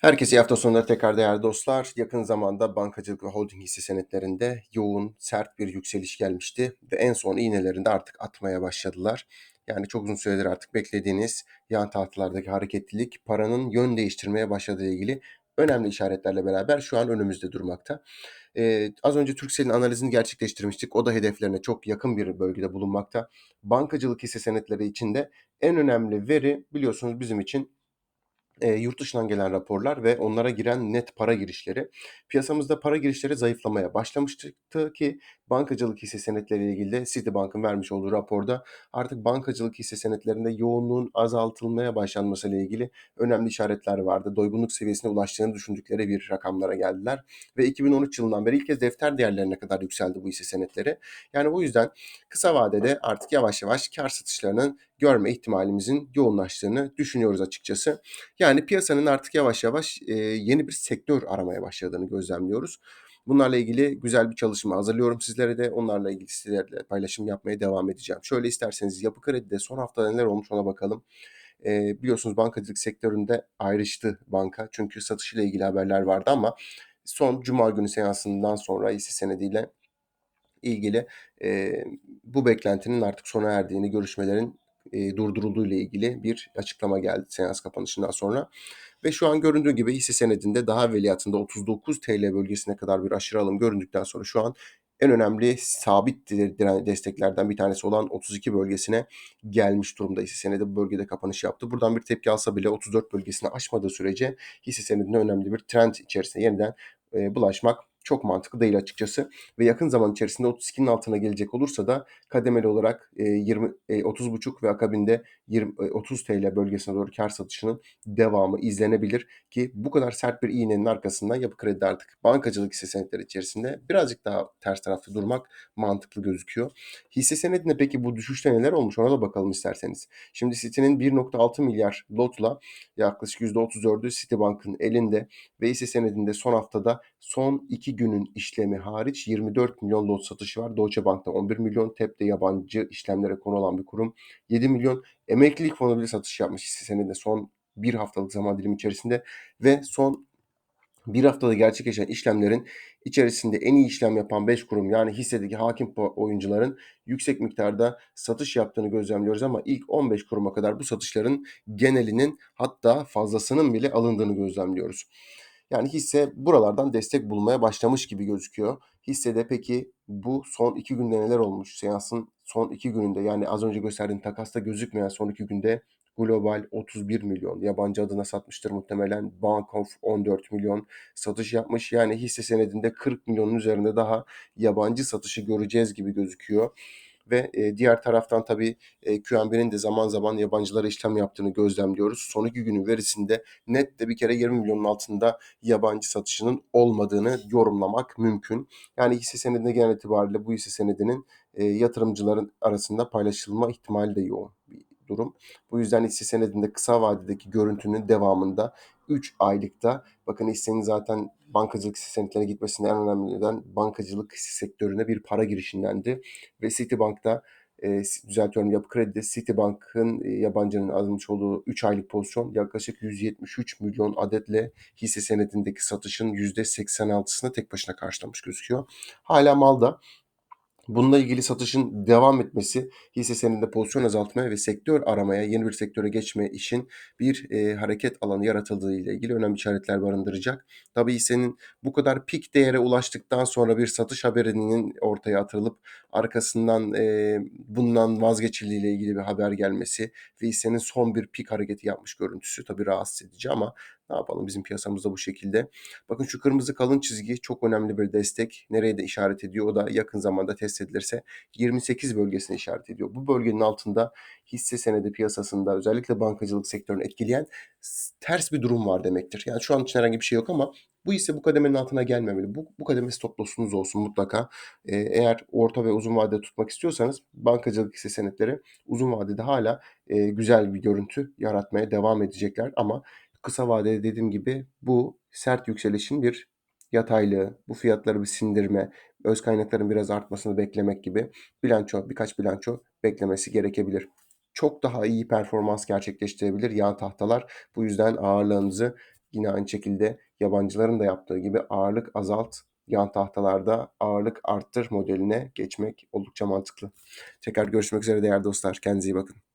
Herkese iyi hafta sonları tekrar değerli dostlar. Yakın zamanda bankacılık ve holding hisse senetlerinde yoğun, sert bir yükseliş gelmişti ve en son iğnelerinde artık atmaya başladılar. Yani çok uzun süredir artık beklediğiniz yan tahtalardaki hareketlilik paranın yön değiştirmeye başladığı ilgili önemli işaretlerle beraber şu an önümüzde durmakta. Ee, az önce Turkcell'in analizini gerçekleştirmiştik. O da hedeflerine çok yakın bir bölgede bulunmakta. Bankacılık hisse senetleri içinde en önemli veri biliyorsunuz bizim için e, yurt dışından gelen raporlar ve onlara giren net para girişleri. Piyasamızda para girişleri zayıflamaya başlamıştı ki bankacılık hisse senetleri ilgili de Citibank'ın vermiş olduğu raporda artık bankacılık hisse senetlerinde yoğunluğun azaltılmaya başlanması ile ilgili önemli işaretler vardı. Doygunluk seviyesine ulaştığını düşündükleri bir rakamlara geldiler ve 2013 yılından beri ilk kez defter değerlerine kadar yükseldi bu hisse senetleri. Yani o yüzden kısa vadede artık yavaş yavaş kar satışlarının görme ihtimalimizin yoğunlaştığını düşünüyoruz açıkçası. Yani piyasanın artık yavaş yavaş yeni bir sektör aramaya başladığını gözlemliyoruz. Bunlarla ilgili güzel bir çalışma hazırlıyorum sizlere de. Onlarla ilgili sizlerle paylaşım yapmaya devam edeceğim. Şöyle isterseniz Yapı Kredi'de son hafta neler olmuş ona bakalım. E, biliyorsunuz bankacılık sektöründe ayrıştı banka. Çünkü satışıyla ilgili haberler vardı ama son cuma günü seansından sonra hisse senediyle ilgili e, bu beklentinin artık sona erdiğini, görüşmelerin e, durdurulduğu ile ilgili bir açıklama geldi seans kapanışından sonra. Ve şu an göründüğü gibi hisse senedinde daha evveliyatında 39 TL bölgesine kadar bir aşırı alım göründükten sonra şu an en önemli sabit desteklerden bir tanesi olan 32 bölgesine gelmiş durumda hisse senedi bu bölgede kapanış yaptı. Buradan bir tepki alsa bile 34 bölgesine aşmadığı sürece hisse senedinde önemli bir trend içerisinde yeniden e, bulaşmak çok mantıklı değil açıkçası. Ve yakın zaman içerisinde 32'nin altına gelecek olursa da kademeli olarak e, 20 e, 30.5 ve akabinde 20 e, 30 TL bölgesine doğru kar satışının devamı izlenebilir ki bu kadar sert bir iğnenin arkasından yapı kredi artık bankacılık hisse senetleri içerisinde birazcık daha ters tarafta durmak mantıklı gözüküyor. Hisse senedinde peki bu düşüşte neler olmuş ona da bakalım isterseniz. Şimdi City'nin 1.6 milyar lotla yaklaşık %34'ü Citibank'ın elinde ve hisse senedinde son haftada son 2 günün işlemi hariç 24 milyon lot satışı var. Deutsche Bank'ta 11 milyon, TEP'te yabancı işlemlere konu olan bir kurum 7 milyon. Emeklilik fonu bile satış yapmış hisse senedinde son bir haftalık zaman dilimi içerisinde ve son bir haftada gerçekleşen işlemlerin içerisinde en iyi işlem yapan 5 kurum yani hissedeki hakim oyuncuların yüksek miktarda satış yaptığını gözlemliyoruz ama ilk 15 kuruma kadar bu satışların genelinin hatta fazlasının bile alındığını gözlemliyoruz. Yani hisse buralardan destek bulmaya başlamış gibi gözüküyor. Hissede peki bu son iki günde neler olmuş? Seansın son iki gününde yani az önce gösterdiğim takasta gözükmeyen son iki günde Global 31 milyon yabancı adına satmıştır muhtemelen. Bank of 14 milyon satış yapmış. Yani hisse senedinde 40 milyonun üzerinde daha yabancı satışı göreceğiz gibi gözüküyor ve e, diğer taraftan tabii e, QNB'nin de zaman zaman yabancılara işlem yaptığını gözlemliyoruz. Son iki günün verisinde net de bir kere 20 milyonun altında yabancı satışının olmadığını yorumlamak mümkün. Yani hisse senedine genel itibariyle bu hisse senedinin e, yatırımcıların arasında paylaşılma ihtimali de yoğun durum. Bu yüzden hisse senedinde kısa vadedeki görüntünün devamında 3 aylıkta bakın hissenin zaten bankacılık hisse senetlerine gitmesinde en önemli neden bankacılık hisse sektörüne bir para girişindendi. Ve Citibank'ta e, düzeltiyorum yapı kredide Citibank'ın e, yabancının almış olduğu 3 aylık pozisyon yaklaşık 173 milyon adetle hisse senedindeki satışın %86'sını tek başına karşılamış gözüküyor. Hala malda Bununla ilgili satışın devam etmesi hisse senedinde pozisyon azaltmaya ve sektör aramaya, yeni bir sektöre geçme işin bir e, hareket alanı yaratıldığı ile ilgili önemli işaretler barındıracak. Tabii hissenin bu kadar pik değere ulaştıktan sonra bir satış haberinin ortaya atılıp arkasından e, bundan vazgeçildiği ile ilgili bir haber gelmesi ve hissenin son bir pik hareketi yapmış görüntüsü tabii rahatsız edici ama ne yapalım bizim piyasamızda bu şekilde. Bakın şu kırmızı kalın çizgi çok önemli bir destek. Nereye de işaret ediyor? O da yakın zamanda test edilirse 28 bölgesine işaret ediyor. Bu bölgenin altında hisse senedi piyasasında özellikle bankacılık sektörünü etkileyen ters bir durum var demektir. Yani şu an için herhangi bir şey yok ama bu hisse bu kademenin altına gelmemeli. Bu, bu kademe stop loss'unuz olsun mutlaka. Ee, eğer orta ve uzun vadede tutmak istiyorsanız bankacılık hisse senetleri uzun vadede hala e, güzel bir görüntü yaratmaya devam edecekler ama kısa vadede dediğim gibi bu sert yükselişin bir yataylığı, bu fiyatları bir sindirme, öz kaynakların biraz artmasını beklemek gibi bilanço, birkaç bilanço beklemesi gerekebilir. Çok daha iyi performans gerçekleştirebilir yan tahtalar. Bu yüzden ağırlığınızı Yine aynı şekilde yabancıların da yaptığı gibi ağırlık azalt, yan tahtalarda ağırlık arttır modeline geçmek oldukça mantıklı. Tekrar görüşmek üzere değerli dostlar. Kendinize iyi bakın.